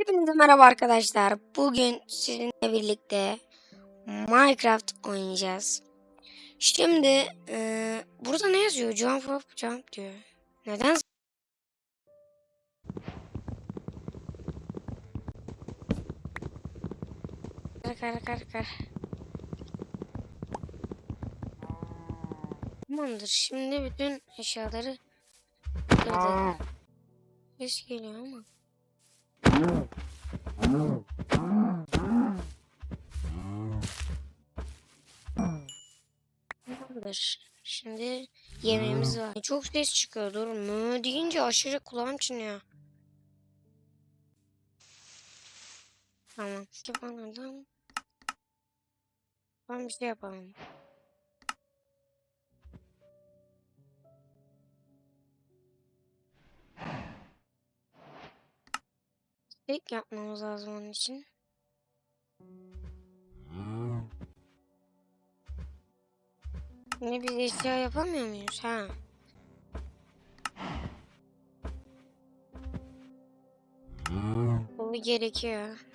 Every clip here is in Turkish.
Hepinize merhaba arkadaşlar. Bugün sizinle birlikte Minecraft oynayacağız. Şimdi e, burada ne yazıyor? Jump up jump diyor. Neden? Kar kar kar kar. Tamamdır. Şimdi bütün eşyaları kırdım. Ses geliyor ama. Tamamdır. Şimdi yemeğimiz var. Çok ses çıkıyor. Dur mü deyince aşırı kulağım çınlıyor. Tamam. Yapanlardan ben bir şey yapalım. Steak yapmamız lazım onun için. Ne biz eşya yapamıyor muyuz? Ha. Bu gerekiyor.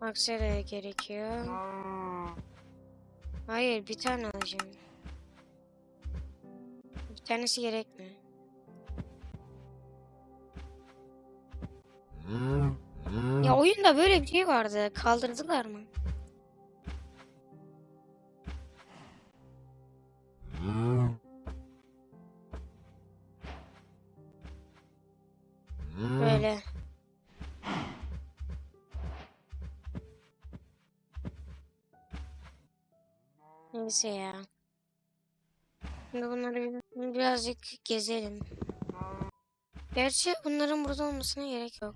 Aksaraya gerekiyor. Hayır bir tane alacağım. Bir tanesi gerekmiyor. Ya oyunda böyle bir şey vardı. Kaldırdılar mı? Böyle. Neyse ya. Şimdi bunları bir- birazcık gezelim. Gerçi bunların burada olmasına gerek yok.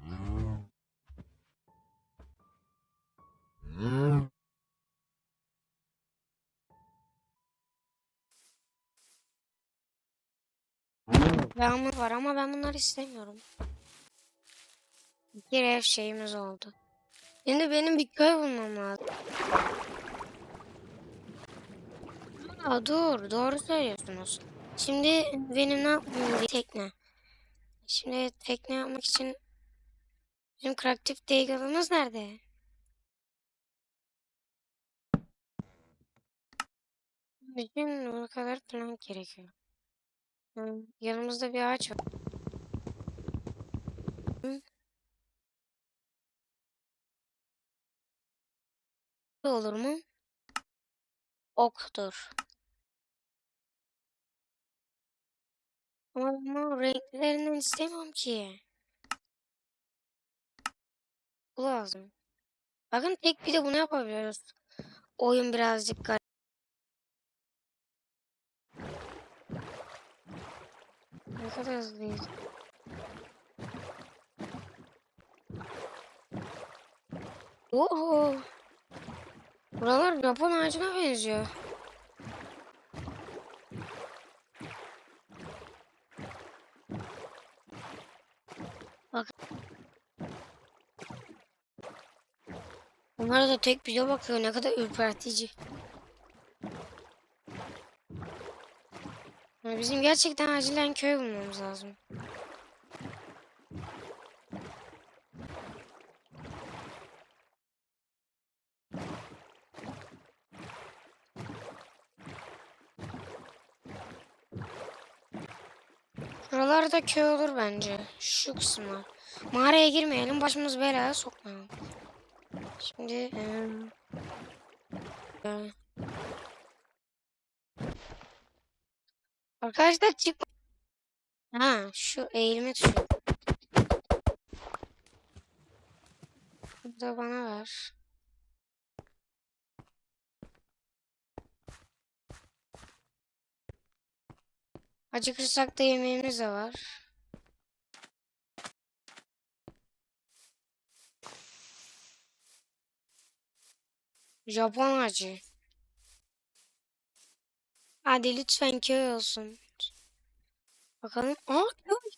Ama ben bunları istemiyorum. Bir ev şeyimiz oldu. Şimdi benim bir köy bulmam lazım. Aa, dur, doğru söylüyorsunuz. Şimdi benim ne yapmam? Tekne. Şimdi tekne yapmak için bizim kreatif deyigalımız nerede? Bizim bu kadar plan gerekiyor. Yanımızda bir ağaç var. Hı? Olur mu? Oktur. Ama ben bu renklerinden istemiyorum ki. Bu lazım. Bakın tek bir de bunu yapabiliyoruz. Oyun birazcık garip. Ne kadar hızlıyız. Oho. Buralar Japon ağacına benziyor. Bak. Bunlar da tek bize bakıyor. Ne kadar ürpertici. Ya Bizim gerçekten acilen köy bulmamız lazım. Buralarda köy olur bence. Şu kısmı. Mağaraya girmeyelim. Başımız belaya sokmayalım. Şimdi... em, Arkadaşlar çık. Ha şu eğilme tuşu. Bu da bana ver. Acıkırsak da yemeğimiz de var. Japon acı. Hadi lütfen köy olsun. Bakalım. Aa köy.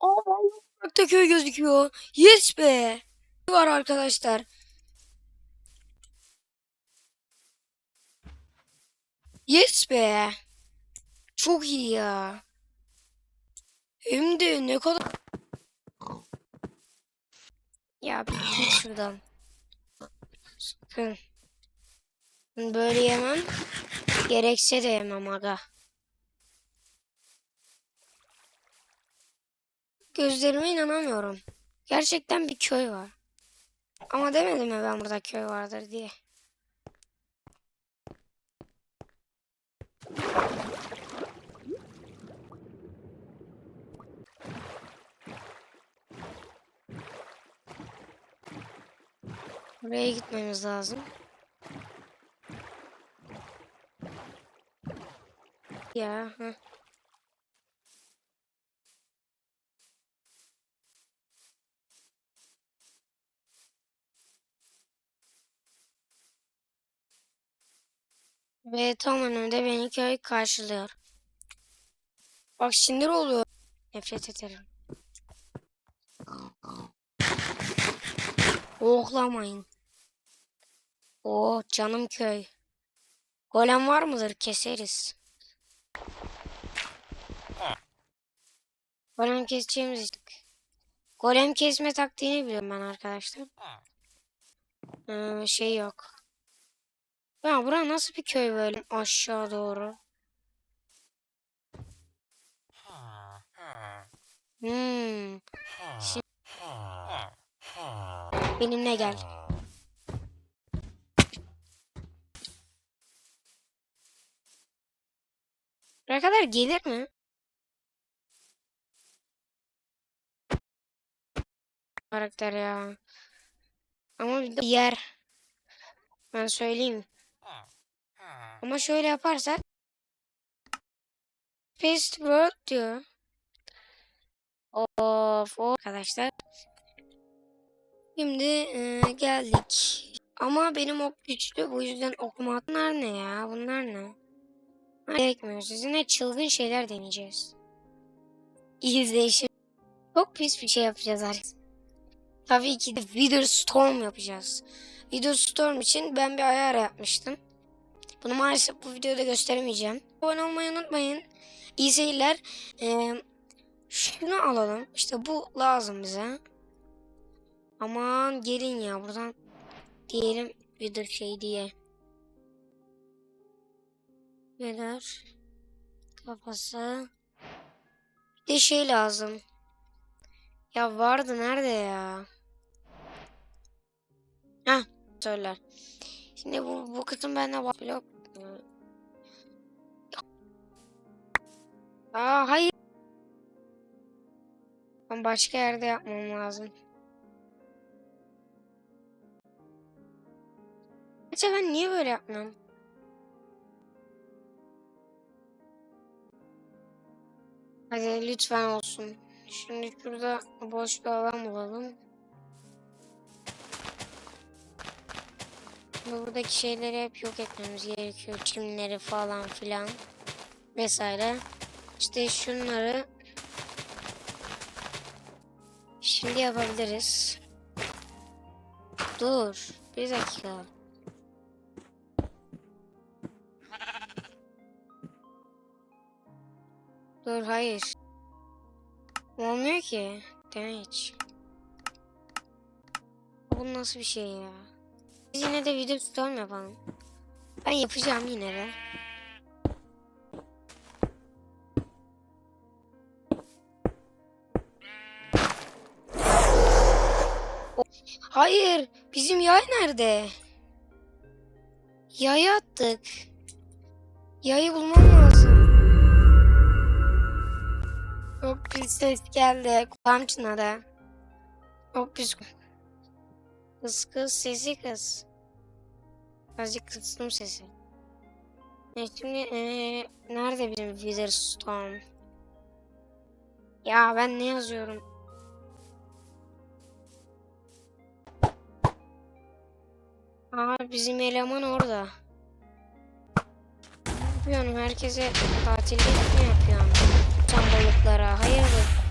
Aa vallahi uzakta köy gözüküyor. Yes be. Var arkadaşlar. Yes be. Çok iyi ya. Hem de ne kadar Ya bir git şuradan. Sakın. Böyle yemem. Gerekse de yemem aga. Gözlerime inanamıyorum. Gerçekten bir köy var. Ama demedim mi ben burada köy vardır diye. Buraya gitmemiz lazım. Ya. Heh. Ve tam önümde beni köy karşılıyor. Bak sinir oluyor. Nefret ederim. Ohlamayın. Oh canım köy. Golem var mıdır? Keseriz. Golem keseceğimiz işte. Golem kesme taktiğini biliyorum ben arkadaşlar. Ee, şey yok. Ya bura nasıl bir köy böyle aşağı doğru? Hmm. Şimdi benimle gel. Buraya kadar gelir mi? Karakter ya. Ama bir de yer. Ben söyleyeyim. Ama şöyle yaparsak Fast World diyor. Of of arkadaşlar. Şimdi e, geldik. Ama benim ok güçlü bu yüzden okuma ne ya? Bunlar ne? Gerekmiyor. Sizinle çılgın şeyler deneyeceğiz. İzleyişim. Çok pis bir şey yapacağız arkadaşlar. Tabii ki de Wither Storm yapacağız. Wither Storm için ben bir ayar yapmıştım. Bunu maalesef bu videoda gösteremeyeceğim. Abone olmayı unutmayın. İyi seyirler. Ee, şunu alalım. İşte bu lazım bize. Aman gelin ya buradan diyelim Wither şey diye. Wither kafası. Bir de şey lazım. Ya vardı nerede ya? Heh söyler. Şimdi bu, bu kısım bende var. Blok. Aa hayır. Ben başka yerde yapmam lazım. Acaba ben niye böyle yapmıyorum? Hadi lütfen olsun. Şimdi şurada boş bir alan bulalım. Şimdi buradaki şeyleri hep yok etmemiz gerekiyor. Çimleri falan filan vesaire. İşte şunları şimdi yapabiliriz. Dur. Bir dakika. Dur hayır. Olmuyor ki. Deme hiç. Bu nasıl bir şey ya? Yine de video tutalım yapalım. Ben yapacağım yine de. Hayır. Bizim yay nerede? Yayı attık. Yayı bulmam lazım. Çok pis ses geldi. Kulağım çınladı. Çok pis. Kız kız sesi kız. Azıcık kıstım sesi. E şimdi eee, nerede bizim Witherstorm? Ya ben ne yazıyorum? Aa bizim eleman orada. Ne yapıyorsun? Herkese tatillik mi yapıyorsun? Uçan balıklara. Hayırdır?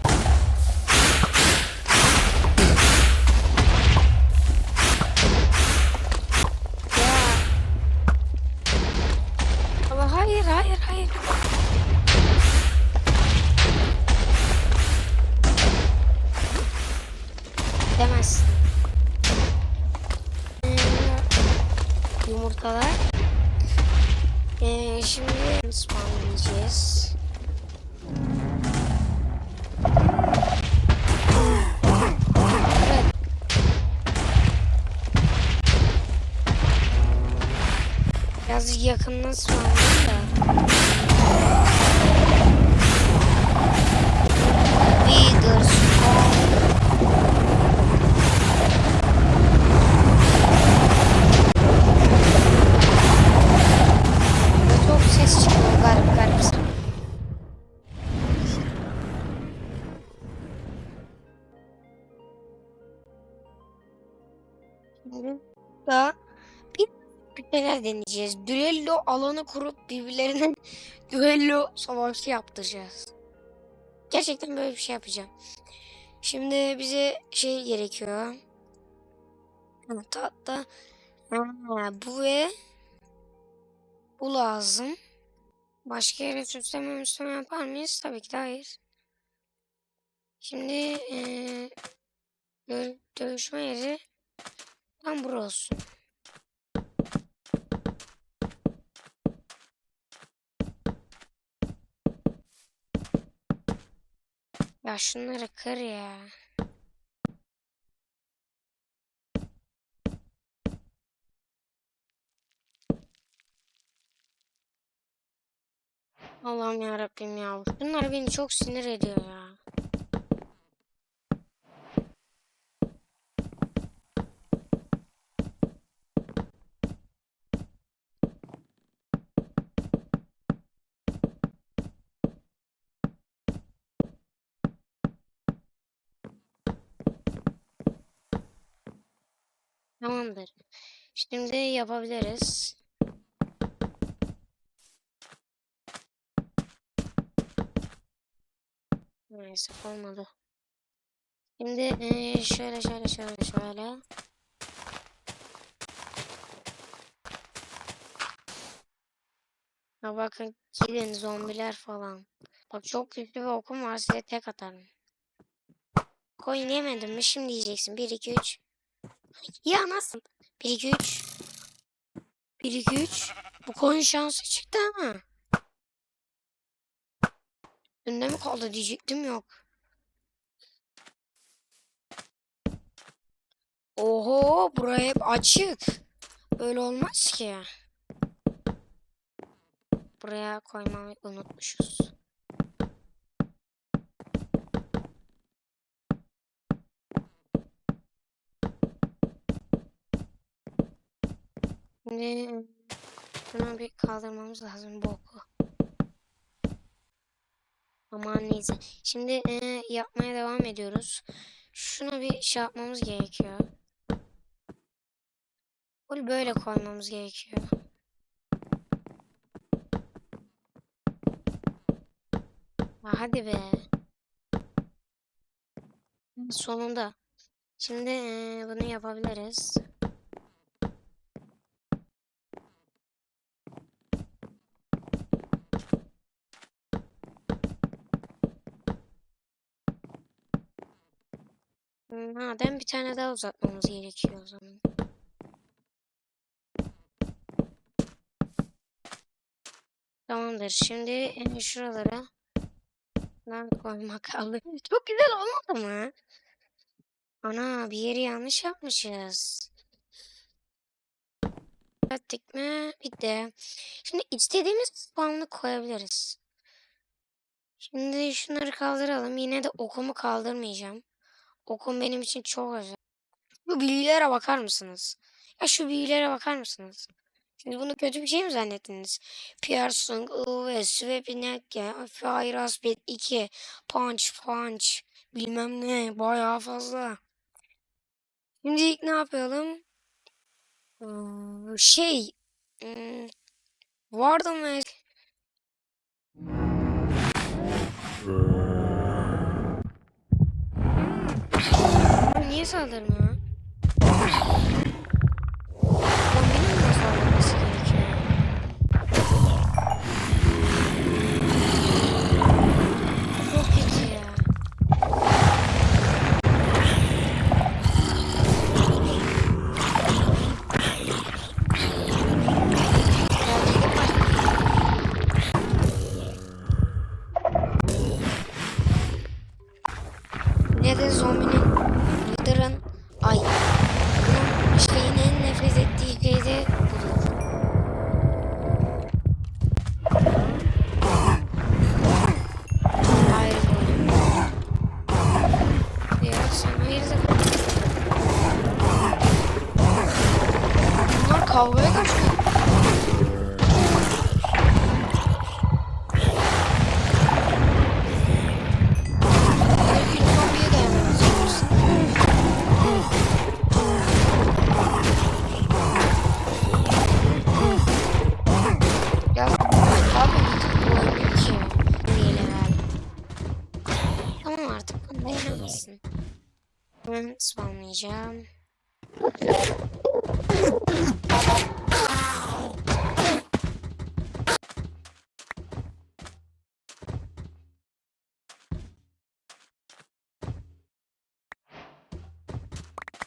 Biraz yakından spawnlayayım şeyler deneyeceğiz. Düello alanı kurup birbirlerine düello savaşı yaptıracağız. Gerçekten böyle bir şey yapacağım. Şimdi bize şey gerekiyor. Tahta. Ha, bu ve bu lazım. Başka yere süsleme müsleme yapar mıyız? Tabii ki de hayır. Şimdi dö- dövüşme yeri tam burası olsun. Ya şunları kır ya. Allah'ım ya Rabbim ya. Bunlar beni çok sinir ediyor ya. Tamamdır. Şimdi yapabiliriz. Maalesef olmadı. Şimdi şöyle şöyle şöyle şöyle. Ya bakın gidin zombiler falan. Bak çok güçlü bir okum var size tek atarım. Coin yemedin mi? Şimdi yiyeceksin. 1 2 3. Ya nasıl? 1 2 3. 1 2 3. Bu coin şansı çıktı ama. Önde mi kaldı diyecektim yok. Oho buraya hep açık. Böyle olmaz ki. Buraya koymayı unutmuşuz. Şimdi şunu bir kaldırmamız lazım bu oku. Aman neyse. Şimdi e, yapmaya devam ediyoruz. Şuna bir şey yapmamız gerekiyor. Bunu böyle koymamız gerekiyor. Hadi be. Sonunda. Şimdi e, bunu yapabiliriz. Madem bir tane daha uzatmamız gerekiyor o zaman. Tamamdır. Şimdi şuralara ben koymak kaldı. Çok güzel olmadı mı? Ana bir yeri yanlış yapmışız. Ettik mi? Bitti. Şimdi istediğimiz spawn'ı koyabiliriz. Şimdi şunları kaldıralım. Yine de okumu kaldırmayacağım. Okum benim için çok özel. Bu bilgilere bakar mısınız? Ya şu bilgilere bakar mısınız? Şimdi bunu kötü bir şey mi zannettiniz? Piercing, UV, Swepinek, Fire Aspect 2, Punch, Punch, bilmem ne, bayağı fazla. Şimdi ilk ne yapalım? Ee, Şey, hmm, vardı Niye saldırmıyor? oynayacağım.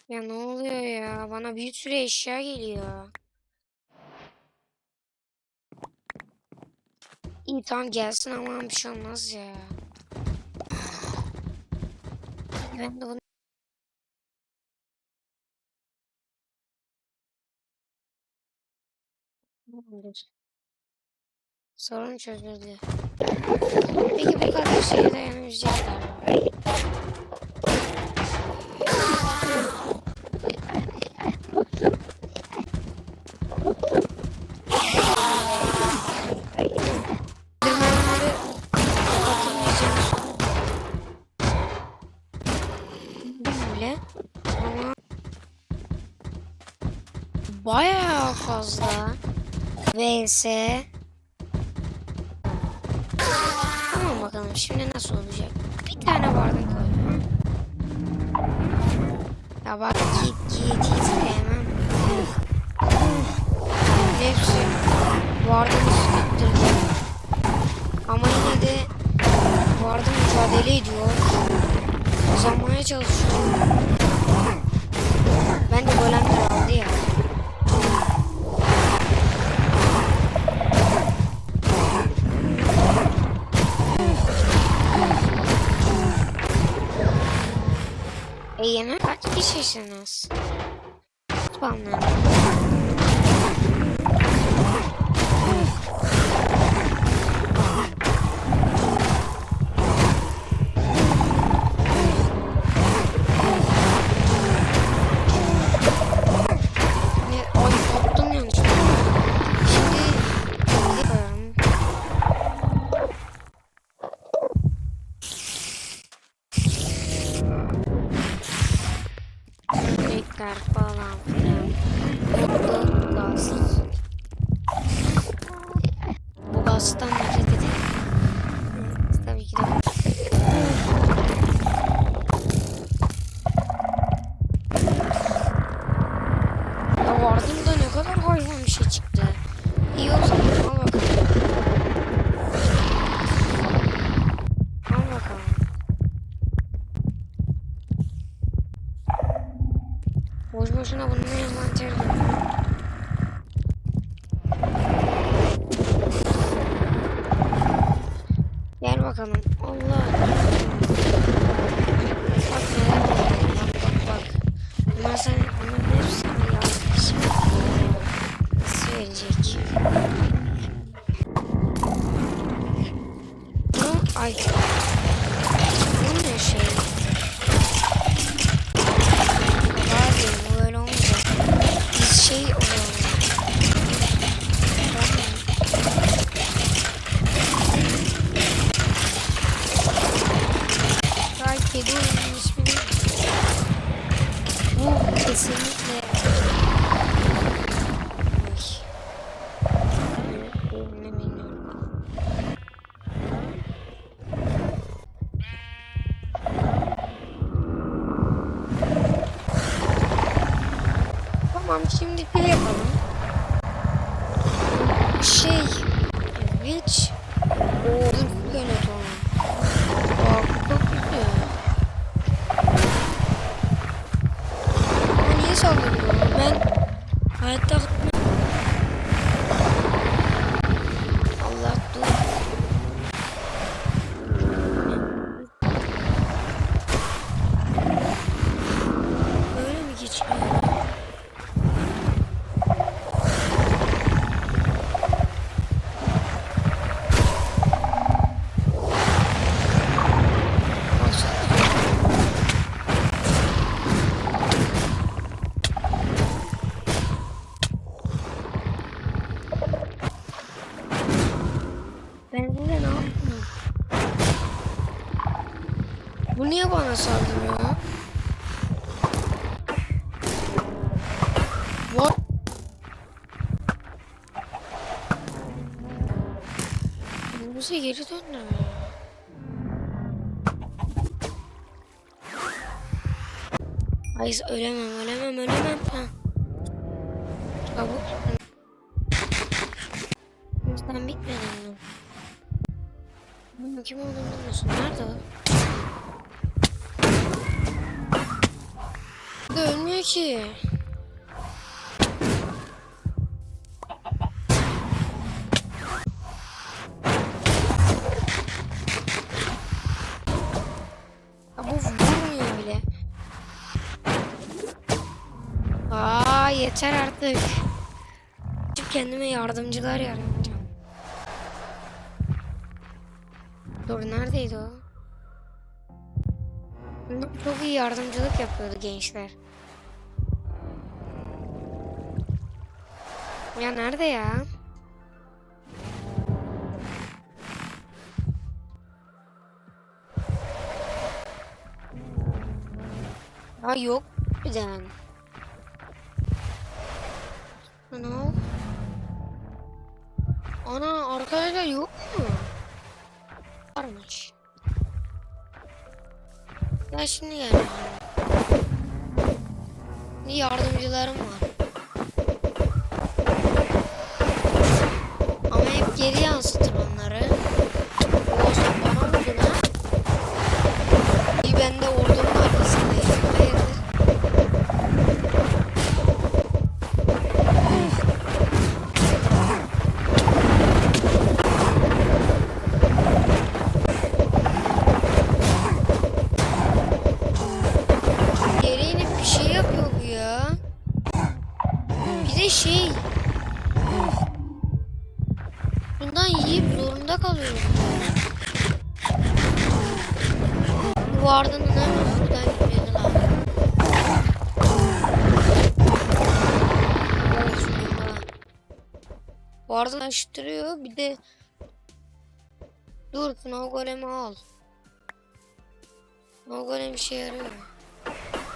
Ya ne oluyor ya? Bana bir sürü eşya geliyor. İyi tamam gelsin ama bir şey olmaz ya. Ben de onu Tamamdır. Sorun çözüldü. Peki bu kadar şeye dayanabilecekler mi? Bayağı fazla vs Tamam bakalım şimdi nasıl olacak? Bir tane bardak koyuyorum. Ya bak git git git hemen. Hepsi bardağın üstüne Ama yine de bardak mücadele ediyor. Uzanmaya çalışıyor. Ben de böyle E yeme kaç kişisiniz? Spamlandı. Geri döndü. Ay ölemem ölemem ölemem. Ha. Çabuk. Sen bitmedin mi? Bunun kim olduğunu bilmiyorsun. Nerede o? Bu da ölmüyor ki. Yeter artık. Kendime yardımcılar yaratacağım. Dur neredeydi o? Çok iyi yardımcılık yapıyordu gençler. Ya nerede ya? Ya yok birden. Ana. Ana arkadaşlar yok mu? Varmış. Ya şimdi gel. Bir yardımcılarım var. Ama hep geri yansıtır Aşıttırıyor. Bir de Dur sınav golemi al. Sınav golem işe yarıyor.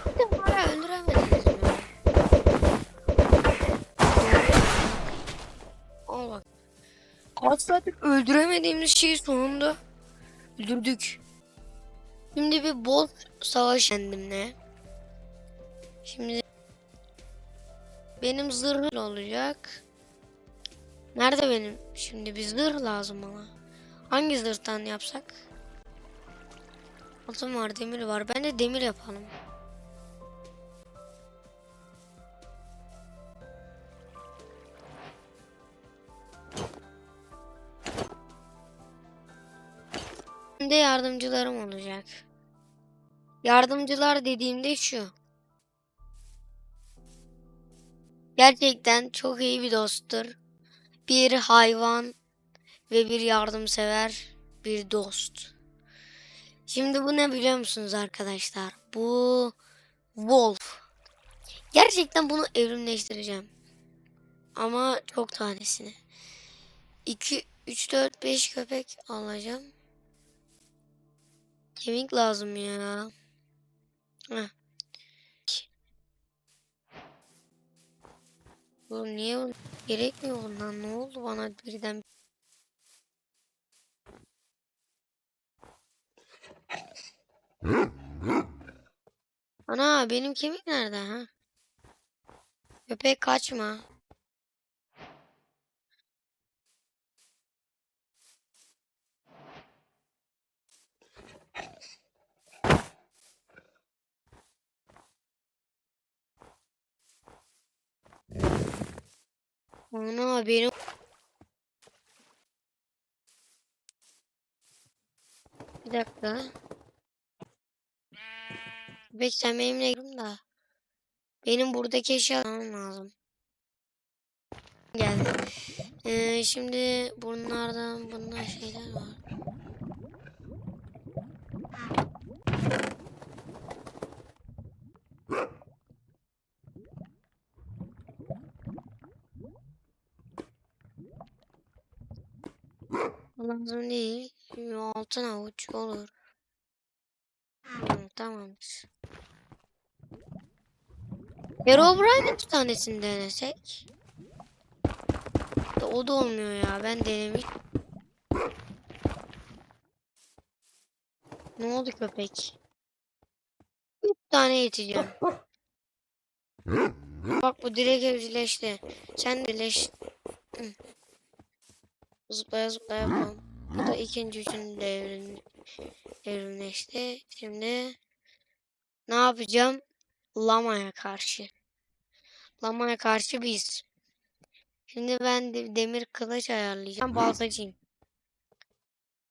Bir de hala öldüremediniz? Al bak. Saattir öldüremediğimiz şeyi sonunda öldürdük. Şimdi bir bol savaş kendimle. Şimdi benim zırhım olacak. Nerede benim? Şimdi bir zırh lazım bana. Hangi zırhtan yapsak? Altın var, demir var. Ben de demir yapalım. Şimdi yardımcılarım olacak. Yardımcılar dediğimde şu. Gerçekten çok iyi bir dosttur. Bir hayvan ve bir yardımsever bir dost. Şimdi bu ne biliyor musunuz arkadaşlar? Bu Wolf. Gerçekten bunu evrimleştireceğim. Ama çok tanesini. 2 3 4 5 köpek alacağım. Kemik lazım ya. Heh. Oğlum niye gerekmiyor bundan? Ne oldu bana birden? Ana benim kemik nerede ha? Köpek kaçma. Ana benim Bir dakika. Köpek sen benimle girin da. Benim buradaki eşyalarım lazım. Geldi. Ee, şimdi bunlardan bunlar şeyler var. Lazım değil. Altın avuç olur. Hı, tamamdır. Herobrine bir tanesini denesek. O da olmuyor ya. Ben denemiş. Ne oldu köpek? Üç tane yeteceğim. Bak bu direkt evcilleşti. Sen de leş. Zıplaya zıplaya yapalım. Bu da ikinci üçüncü de evrim, evrimleşti. Şimdi ne yapacağım? Lama'ya karşı. Lama'ya karşı biz. Şimdi ben de demir kılıç ayarlayacağım. Baltacıyım.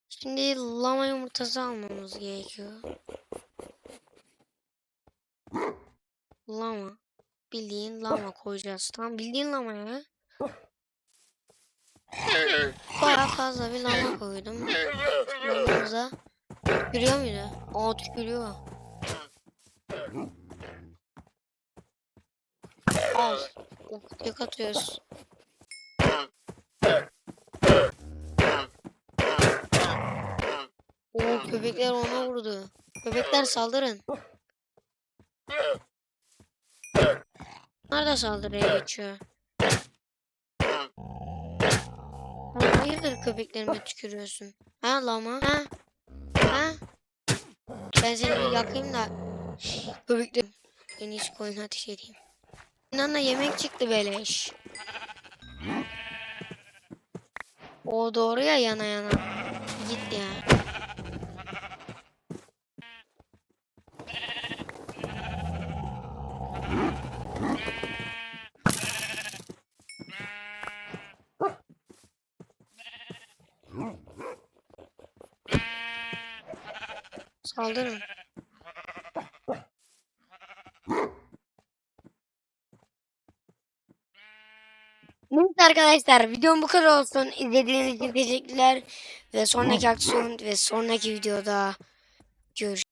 Şimdi lama yumurtası almamız gerekiyor. Lama. Bildiğin lama koyacağız. Tamam bildiğin lama ya. Bayağı fazla bir lama koydum. Lamamıza. Tükürüyor muydu? Aa tükürüyor. Al. Yak atıyoruz. Oo köpekler ona vurdu. Köpekler saldırın. Da saldırıya geçiyor. Hayırdır köpeklerime tükürüyorsun? Ha lama? Ha? Ha? Ben seni yakayım da köpekler en iyisi koyun ateş edeyim. İnan da yemek çıktı beleş. O doğru ya yana yana. Git ya. Saldırın. Neyse arkadaşlar videom bu kadar olsun. İzlediğiniz için teşekkürler. Ve sonraki aksiyon ve sonraki videoda görüşürüz.